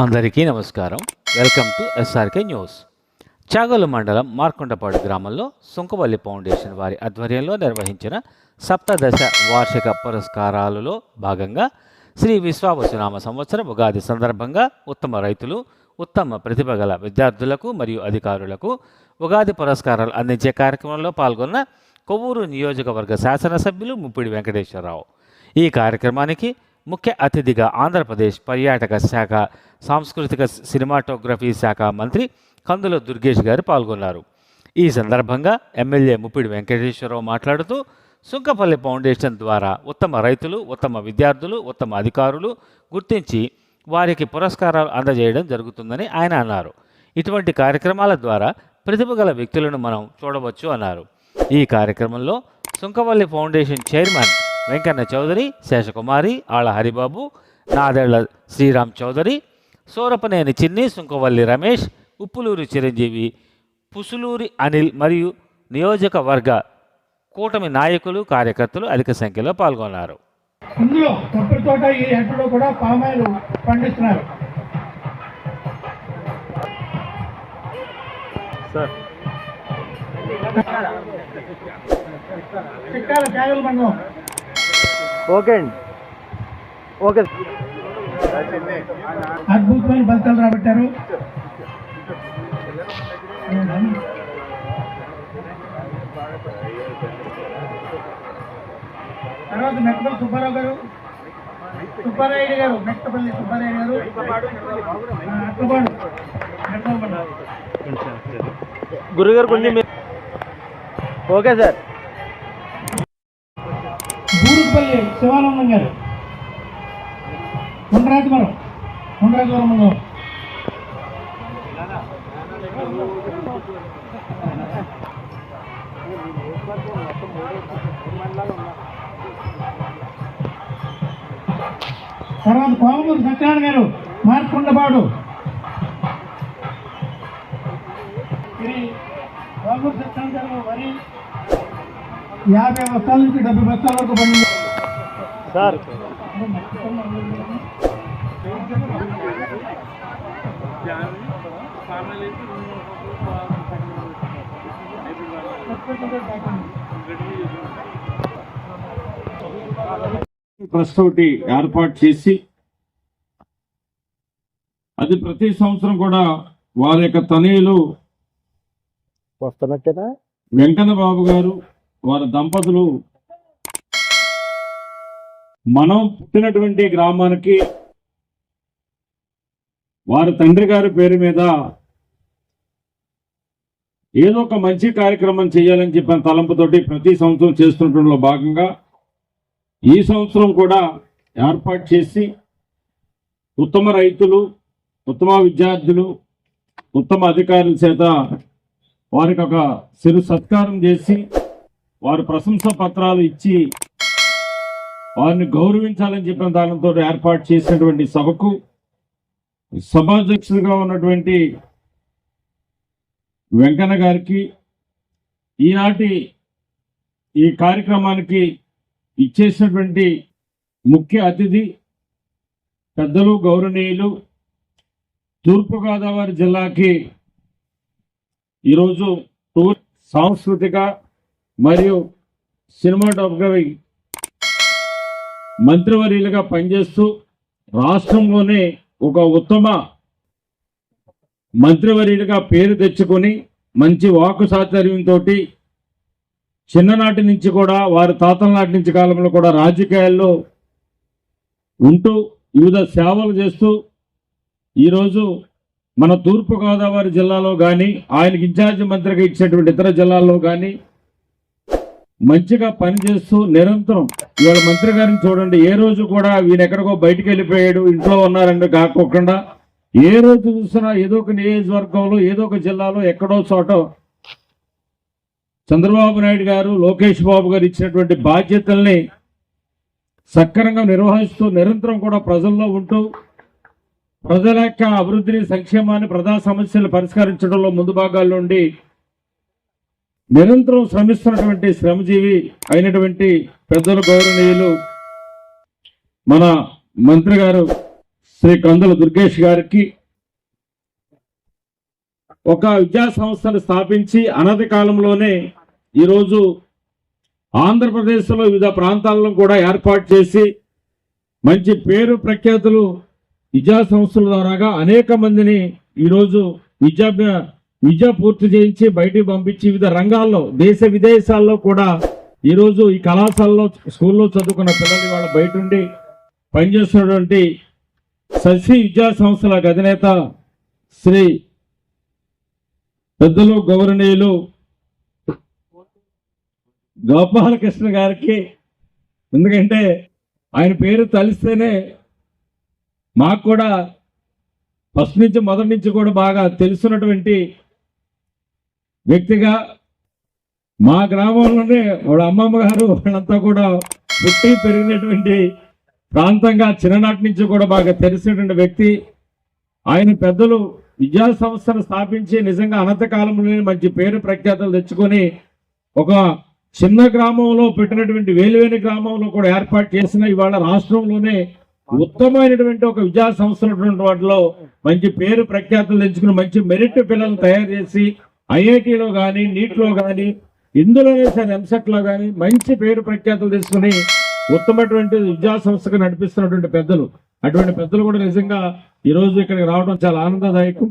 అందరికీ నమస్కారం. Welcome to SRK News. చాగోలు మండలం మార్కొండపాడు గ్రామంలో సుంకవల్లి ఫౌండేషన్ వారి ఆధ్వర్యంలో నిర్వహించిన సప్తదశ వార్షిక పురస్కారాలలో భాగంగా శ్రీ విశ్వావసునామ సంవత్సరం ఉగాది సందర్భంగా ఉత్తమ రైతులు ఉత్తమ ప్రతిభ గల విద్యార్థులకు మరియు అధికారులకు ఉగాది పురస్కారాలు అందించే కార్యక్రమంలో పాల్గొన్న కొవ్వూరు నియోజకవర్గ శాసనసభ్యులు ముప్పిడి వెంకటేశ్వరరావు. ఈ కార్యక్రమానికి ముఖ్య అతిథిగా ఆంధ్రప్రదేశ్ పర్యాటక శాఖ సాంస్కృతిక సినిమాటోగ్రఫీ శాఖ మంత్రి కందుల దుర్గేష్ గారు పాల్గొన్నారు. ఈ సందర్భంగా ఎమ్మెల్యే ముప్పిడి వెంకటేశ్వరరావు మాట్లాడుతూ సుంకపల్లి ఫౌండేషన్ ద్వారా ఉత్తమ రైతులు ఉత్తమ విద్యార్థులు ఉత్తమ అధికారులు గుర్తించి వారికి పురస్కారాలు అందజేయడం జరుగుతుందని ఆయన అన్నారు. ఇటువంటి కార్యక్రమాల ద్వారా ప్రతిభ గల వ్యక్తులను మనం చూడవచ్చు అన్నారు. ఈ కార్యక్రమంలో సుంకవల్లి ఫౌండేషన్ చైర్మన్ వెంకన్న చౌదరి శేషకుమారి ఆళ్ళ హరిబాబు నాదెళ్ళ శ్రీరామ్ చౌదరి సూరపనేని చిన్ని సుంకవల్లి రమేష్ ఉప్పులూరి చిరంజీవి పుసులూరి అనిల్ మరియు నియోజకవర్గ కూటమి నాయకులు కార్యకర్తలు అధిక సంఖ్యలో పాల్గొన్నారు. ఇందులో కొబ్బరి తోట ఈ ఎట్లో కూడా పామాయిల్ పండిస్తున్నారు. చిక్కాల కేగల మండలం ఓకే అండి. ఓకే. అద్భుతమైన ఫలితాలు రాబట్టారు. తర్వాత మెట్టపల్లి సుబ్బారావు గారు సుబ్బారాయుడు గారు మెట్టపల్లి సుబ్బారాయుడు గారు అట్లపాడు మెట్టపల్లి గురుగారు కొంచెం మీరు ఓకే సార్. బూరుపల్లి శివానందం గారు. ఉండరాజవరం ఉండరాజవరం మండలం తర్వాత కోమూరు సత్యనారాయణ గారు మార్కొండపాడు కోమూరు సత్యనారాయణ గారు వరి యాభై బస్తాల నుంచి డెబ్బై బస్తాల వరకు పండింది సార్. ట్రస్ట్ ఒకటి ఏర్పాటు చేసి అది ప్రతి సంవత్సరం కూడా వారి యొక్క తనయులు వెంకన్న బాబు గారు వారి దంపతులు. మనం పుట్టినటువంటి గ్రామానికి వారి తండ్రి గారి పేరు మీద ఏదో ఒక మంచి కార్యక్రమం చేయాలని చెప్పిన తలంపుతోటి ప్రతి సంవత్సరం చేస్తుండటంలో భాగంగా ఈ సంవత్సరం కూడా ఏర్పాటు చేసి ఉత్తమ రైతులు ఉత్తమ విద్యార్థులు ఉత్తమ అధికారుల చేత వారికి ఒక సిరు సత్కారం చేసి వారి ప్రశంస పత్రాలు ఇచ్చి వారిని గౌరవించాలని చెప్పిన దానితో ఏర్పాటు చేసినటువంటి సభకు సభాధ్యక్షుడిగా ఉన్నటువంటి వెంకన్న గారికి ఈనాటి ఈ కార్యక్రమానికి ఇచ్చేసినటువంటి ముఖ్య అతిథి పెద్దలు గౌరవనీయులు తూర్పుగోదావరి జిల్లాకి ఈరోజు టూర్ సాంస్కృతిక మరియు సినిమాటోగ్రఫీ మంత్రివర్యులుగా పనిచేస్తూ రాష్ట్రంలోనే ఒక ఉత్తమ మంత్రివర్యులుగా పేరు తెచ్చుకొని మంచి వాకు సాచర్యంతో చిన్ననాటి నుంచి కూడా వారి తాతల నాటి నుంచి కాలంలో కూడా రాజకీయాల్లో ఉంటూ వివిధ సేవలు చేస్తూ ఈరోజు మన తూర్పుగోదావరి జిల్లాలో కానీ ఆయనకి ఇన్ఛార్జి మంత్రిగా ఇచ్చినటువంటి ఇతర జిల్లాల్లో కానీ మంచిగా పనిచేస్తూ నిరంతరం. ఇవాళ మంత్రి గారిని చూడండి ఏ రోజు కూడా ఈయన ఎక్కడికో బయటికి వెళ్ళిపోయాడు ఇంట్లో ఉన్నారండి కాకోకుండా. ఏ రోజు చూసినా ఏదో ఒక నియోజకవర్గంలో ఏదో ఒక జిల్లాలో ఎక్కడో చోట చంద్రబాబు నాయుడు గారు లోకేష్ బాబు గారు ఇచ్చినటువంటి బాధ్యతల్ని సక్రమంగా నిర్వహిస్తూ నిరంతరం కూడా ప్రజల్లో ఉంటూ ప్రజల యొక్క అభివృద్ధిని సంక్షేమాన్ని ప్రజా సమస్యలు పరిష్కరించడంలో ముందు భాగాల్లో ఉండి నిరంతరం శ్రమిస్తున్నటువంటి శ్రమజీవి అయినటువంటి పెద్దల గౌరవనీయులు మన మంత్రి గారు శ్రీ కందుల దుర్గేష్ గారికి ఒక విద్యా సంస్థను స్థాపించి అనతి కాలంలోనే ఈరోజు ఆంధ్రప్రదేశ్లో వివిధ ప్రాంతాలను కూడా ఏర్పాటు చేసి మంచి పేరు ప్రఖ్యాతులు విద్యా సంస్థల ద్వారాగా అనేక మందిని ఈరోజు విద్యా విద్య పూర్తి చేయించి బయటికి పంపించి వివిధ రంగాల్లో దేశ విదేశాల్లో కూడా ఈరోజు ఈ కళాశాలలో స్కూల్లో చదువుకున్న పిల్లలు వాళ్ళ బయట ఉండి పనిచేస్తున్నటువంటి శశి విద్యా సంస్థల అధినేత శ్రీ పెద్దలు గౌరవనీయులు గోపాలకృష్ణ గారికి. ఎందుకంటే ఆయన పేరు తలిస్తేనే మాకు కూడా ఫస్ట్ నుంచి మొదటి నుంచి కూడా బాగా తెలుసున్నటువంటి వ్యక్తిగా మా గ్రామంలోనే వాళ్ళ అమ్మమ్మ గారు వాళ్ళంతా కూడా పుట్టి పెరిగినటువంటి ప్రాంతంగా చిన్ననాటి నుంచి కూడా బాగా తెలిసినటువంటి వ్యక్తి. ఆయన పెద్దలు విద్యా సంస్థను స్థాపించి నిజంగా అనంత కాలంలోనే మంచి పేరు ప్రఖ్యాతలు తెచ్చుకొని ఒక చిన్న గ్రామంలో పెట్టినటువంటి వేలువేని గ్రామంలో కూడా ఏర్పాటు చేసిన ఇవాళ రాష్ట్రంలోనే ఉత్తమమైనటువంటి ఒక విద్యా సంస్థ ఉన్నటువంటి వాటిలో మంచి పేరు ప్రఖ్యాతలు తెచ్చుకుని మంచి మెరిట్ పిల్లలు తయారు చేసి ఐఐటిలో కానీ నీట్లో కానీ ఇందులోనే సరే ఎంసెట్లో కానీ మంచి పేరు ప్రఖ్యాతులు తీసుకుని ఉత్తమటువంటి విద్యా సంస్థకు నడిపిస్తున్నటువంటి పెద్దలు. అటువంటి పెద్దలు కూడా నిజంగా ఈరోజు ఇక్కడికి రావడం చాలా ఆనందదాయకం.